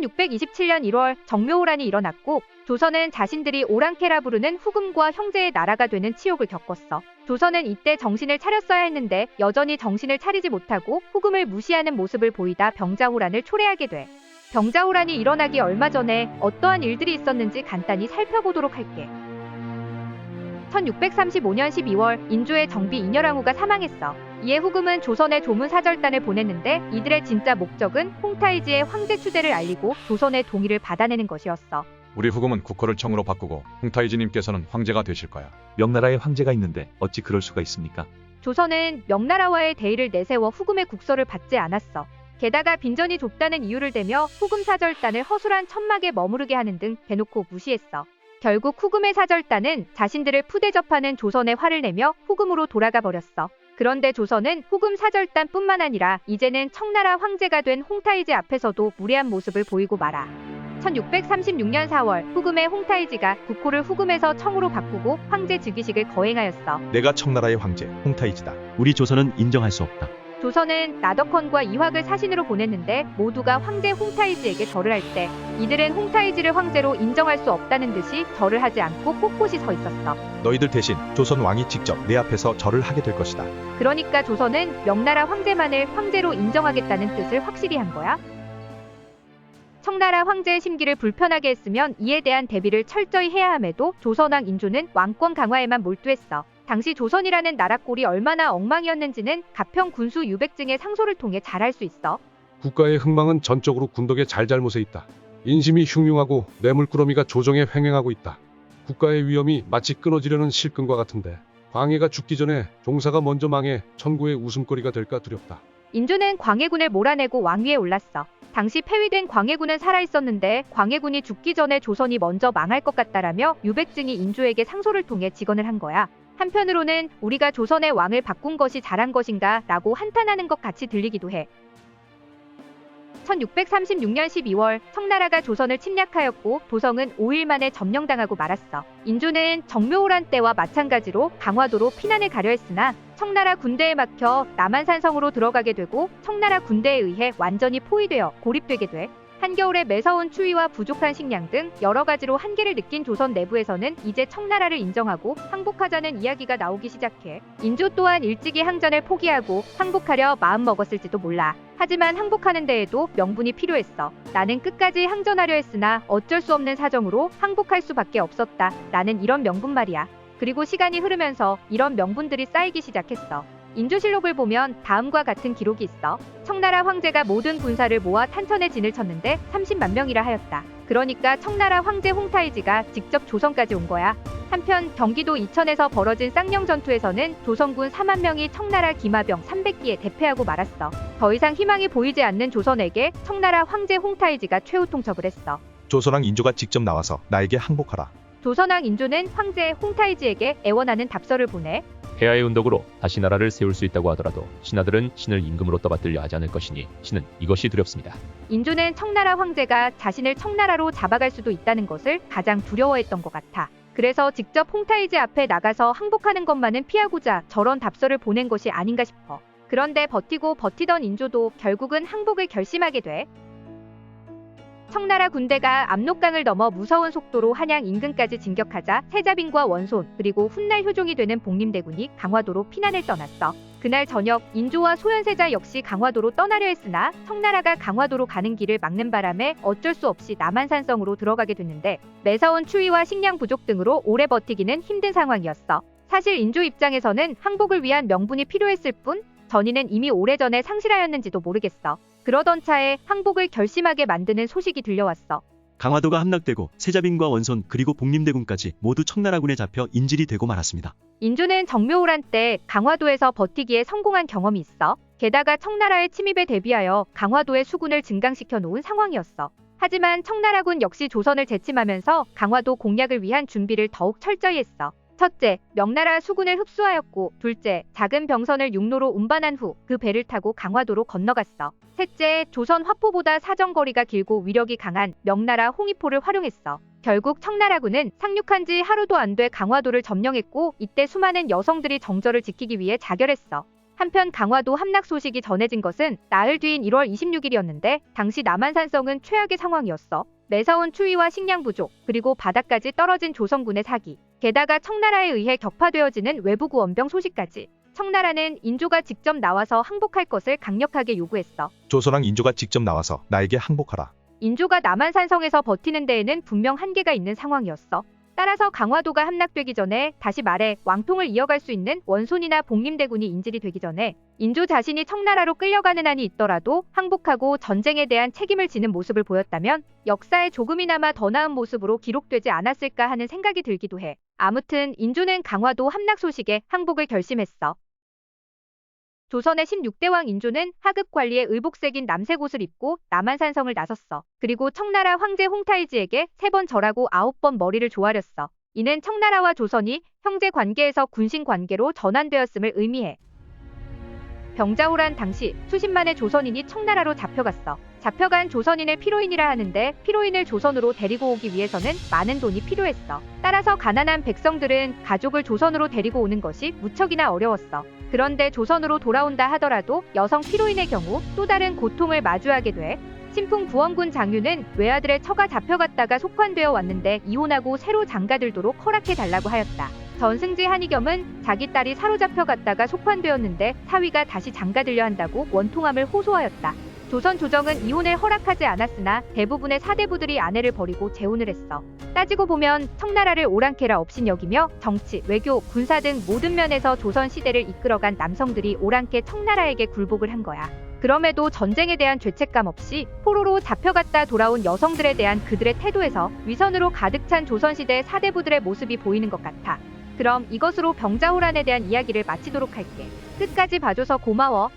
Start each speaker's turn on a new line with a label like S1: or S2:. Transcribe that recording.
S1: 1627년 1월 정묘호란이 일어났고 조선은 자신들이 오랑캐라 부르는 후금과 형제의 나라가 되는 치욕을 겪었어. 조선은 이때 정신을 차렸어야 했는데 여전히 정신을 차리지 못하고 후금을 무시하는 모습을 보이다 병자호란을 초래하게 돼. 병자호란이 일어나기 얼마 전에 어떠한 일들이 있었는지 간단히 살펴보도록 할게. 1635년 12월 인조의 정비 인여랑후가 사망했어. 이에 후금은 조선에 조문사절단을 보냈는데 이들의 진짜 목적은 홍타이지의 황제 추대를 알리고 조선의 동의를 받아내는 것이었어.
S2: 우리 후금은 국호를 청으로 바꾸고 홍타이지님께서는 황제가 되실 거야.
S3: 명나라에 황제가 있는데 어찌 그럴 수가 있습니까?
S1: 조선은 명나라와의 대의를 내세워 후금의 국서를 받지 않았어. 게다가 빈전이 좁다는 이유를 대며 후금 사절단을 허술한 천막에 머무르게 하는 등 대놓고 무시했어. 결국 후금의 사절단은 자신들을 푸대접하는 조선에 화를 내며 후금으로 돌아가 버렸어. 그런데 조선은 후금 사절단뿐만 아니라 이제는 청나라 황제가 된 홍타이지 앞에서도 무례한 모습을 보이고 말아. 1636년 4월 후금의 홍타이지가 국호를 후금에서 청으로 바꾸고 황제 즉위식을 거행하였어.
S3: 내가 청나라의 황제 홍타이지다. 우리 조선은 인정할 수 없다.
S1: 조선은 나덕헌과 이확을 사신으로 보냈는데 모두가 황제 홍타이지에게 절을 할 때 이들은 홍타이지를 황제로 인정할 수 없다는 듯이 절을 하지 않고 꼿꼿이 서 있었어.
S3: 너희들 대신 조선 왕이 직접 내 앞에서 절을 하게 될 것이다.
S1: 그러니까 조선은 명나라 황제만을 황제로 인정하겠다는 뜻을 확실히 한 거야. 청나라 황제의 심기를 불편하게 했으면 이에 대한 대비를 철저히 해야 함에도 조선왕 인조는 왕권 강화에만 몰두했어. 당시 조선이라는 나라 꼴이 얼마나 엉망이었는지는 가평 군수 유백증의 상소를 통해 잘 알 수 있어.
S4: 국가의 흥망은 전적으로 군덕의 잘잘못에 있다. 인심이 흉흉하고 뇌물꾸러미가 조정에 횡행하고 있다. 국가의 위험이 마치 끊어지려는 실끈과 같은데 광해가 죽기 전에 종사가 먼저 망해 천구의 웃음거리가 될까 두렵다.
S1: 인조는 광해군을 몰아내고 왕위에 올랐어. 당시 폐위된 광해군은 살아있었는데 광해군이 죽기 전에 조선이 먼저 망할 것 같다라며 유백증이 인조에게 상소를 통해 직언을 한 거야. 한편으로는 우리가 조선의 왕을 바꾼 것이 잘한 것인가 라고 한탄하는 것 같이 들리기도 해. 1636년 12월 청나라가 조선을 침략하였고 도성은 5일 만에 점령당하고 말았어. 인조는 정묘호란 때와 마찬가지로 강화도로 피난을 가려 했으나 청나라 군대에 막혀 남한산성으로 들어가게 되고 청나라 군대에 의해 완전히 포위되어 고립되게 돼. 한겨울에 매서운 추위와 부족한 식량 등 여러 가지로 한계를 느낀 조선 내부에서는 이제 청나라를 인정하고 항복하자는 이야기가 나오기 시작해. 인조 또한 일찍이 항전을 포기하고 항복하려 마음먹었을지도 몰라. 하지만 항복하는 데에도 명분이 필요했어. 나는 끝까지 항전하려 했으나 어쩔 수 없는 사정으로 항복할 수밖에 없었다. 나는 이런 명분 말이야. 그리고 시간이 흐르면서 이런 명분들이 쌓이기 시작했어. 인조실록을 보면 다음과 같은 기록이 있어. 청나라 황제가 모든 군사를 모아 탄천에 진을 쳤는데 30만 명이라 하였다. 그러니까 청나라 황제 홍타이지가 직접 조선까지 온 거야. 한편 경기도 이천에서 벌어진 쌍령 전투에서는 조선군 4만 명이 청나라 기마병 300기에 대패하고 말았어. 더 이상 희망이 보이지 않는 조선에게 청나라 황제 홍타이지가 최후 통첩을 했어.
S3: 조선왕 인조가 직접 나와서 나에게 항복하라.
S1: 조선왕 인조는 황제 홍타이지에게 애원하는 답서를 보내
S5: 폐하의 운덕으로 다시 나라를 세울 수 있다고 하더라도 신하들은 신을 임금으로 떠받들려 하지 않을 것이니 신은 이것이 두렵습니다.
S1: 인조는 청나라 황제가 자신을 청나라로 잡아갈 수도 있다는 것을 가장 두려워했던 것 같아. 그래서 직접 홍타이지 앞에 나가서 항복하는 것만은 피하고자 저런 답서를 보낸 것이 아닌가 싶어. 그런데 버티고 버티던 인조도 결국은 항복을 결심하게 돼. 청나라 군대가 압록강을 넘어 무서운 속도로 한양 인근까지 진격하자 세자빈과 원손 그리고 훗날 효종이 되는 복림대군이 강화도로 피난을 떠났어. 그날 저녁 인조와 소현세자 역시 강화도로 떠나려 했으나 청나라가 강화도로 가는 길을 막는 바람에 어쩔 수 없이 남한산성으로 들어가게 됐는데 매서운 추위와 식량 부족 등으로 오래 버티기는 힘든 상황이었어. 사실 인조 입장에서는 항복을 위한 명분이 필요했을 뿐 전이는 이미 오래전에 상실하였는지도 모르겠어. 그러던 차에 항복을 결심하게 만드는 소식이 들려왔어.
S6: 강화도가 함락되고 세자빈과 원손 그리고 복림대군까지 모두 청나라군에 잡혀 인질이 되고 말았습니다.
S1: 인조는 정묘호란 때 강화도에서 버티기에 성공한 경험이 있어. 게다가 청나라의 침입에 대비하여 강화도의 수군을 증강시켜 놓은 상황이었어. 하지만 청나라군 역시 조선을 재침하면서 강화도 공략을 위한 준비를 더욱 철저히 했어. 첫째, 명나라 수군을 흡수하였고, 둘째, 작은 병선을 육로로 운반한 후 그 배를 타고 강화도로 건너갔어. 셋째, 조선 화포보다 사정거리가 길고 위력이 강한 명나라 홍위포를 활용했어. 결국 청나라군은 상륙한 지 하루도 안 돼 강화도를 점령했고 이때 수많은 여성들이 정절을 지키기 위해 자결했어. 한편 강화도 함락 소식이 전해진 것은 나흘 뒤인 1월 26일이었는데 당시 남한산성은 최악의 상황이었어. 매서운 추위와 식량 부족, 그리고 바닥까지 떨어진 조선군의 사기. 게다가 청나라에 의해 격파되어지는 외부구 원병 소식까지. 청나라는 인조가 직접 나와서 항복할 것을 강력하게 요구했어.
S7: 조선왕 인조가 직접 나와서 나에게 항복하라.
S1: 인조가 남한산성에서 버티는 데에는 분명 한계가 있는 상황이었어. 따라서 강화도가 함락되기 전에 다시 말해 왕통을 이어갈 수 있는 원손이나 복림대군이 인질이 되기 전에 인조 자신이 청나라로 끌려가는 한이 있더라도 항복하고 전쟁에 대한 책임을 지는 모습을 보였다면 역사에 조금이나마 더 나은 모습으로 기록되지 않았을까 하는 생각이 들기도 해. 아무튼 인조는 강화도 함락 소식에 항복을 결심했어. 조선의 16대 왕 인조는 하급 관리에 의복색인 남색 옷을 입고 남한산성을 나섰어. 그리고 청나라 황제 홍타이지에게 세 번 절하고 아홉 번 머리를 조아렸어. 이는 청나라와 조선이 형제 관계에서 군신 관계로 전환되었음을 의미해. 병자호란 당시 수십만의 조선인이 청나라로 잡혀갔어. 잡혀간 조선인을 피로인이라 하는데 피로인을 조선으로 데리고 오기 위해서는 많은 돈이 필요했어. 따라서 가난한 백성들은 가족을 조선으로 데리고 오는 것이 무척이나 어려웠어. 그런데 조선으로 돌아온다 하더라도 여성 피로인의 경우 또 다른 고통을 마주하게 돼. 신풍 구원군 장유는 외아들의 처가 잡혀갔다가 속환되어 왔는데 이혼하고 새로 장가들도록 허락해 달라고 하였다. 전승지 한이겸은 자기 딸이 사로잡혀 갔다가 속환되었는데 사위가 다시 장가들려 한다고 원통함을 호소하였다. 조선 조정은 이혼을 허락하지 않았으나 대부분의 사대부들이 아내를 버리고 재혼을 했어. 따지고 보면 청나라를 오랑캐라 없인 여기며 정치, 외교, 군사 등 모든 면에서 조선 시대를 이끌어간 남성들이 오랑캐 청나라에게 굴복을 한 거야. 그럼에도 전쟁에 대한 죄책감 없이 포로로 잡혀갔다 돌아온 여성들에 대한 그들의 태도에서 위선으로 가득 찬 조선시대 사대부들의 모습이 보이는 것 같아. 그럼 이것으로 병자호란에 대한 이야기를 마치도록 할게. 끝까지 봐줘서 고마워.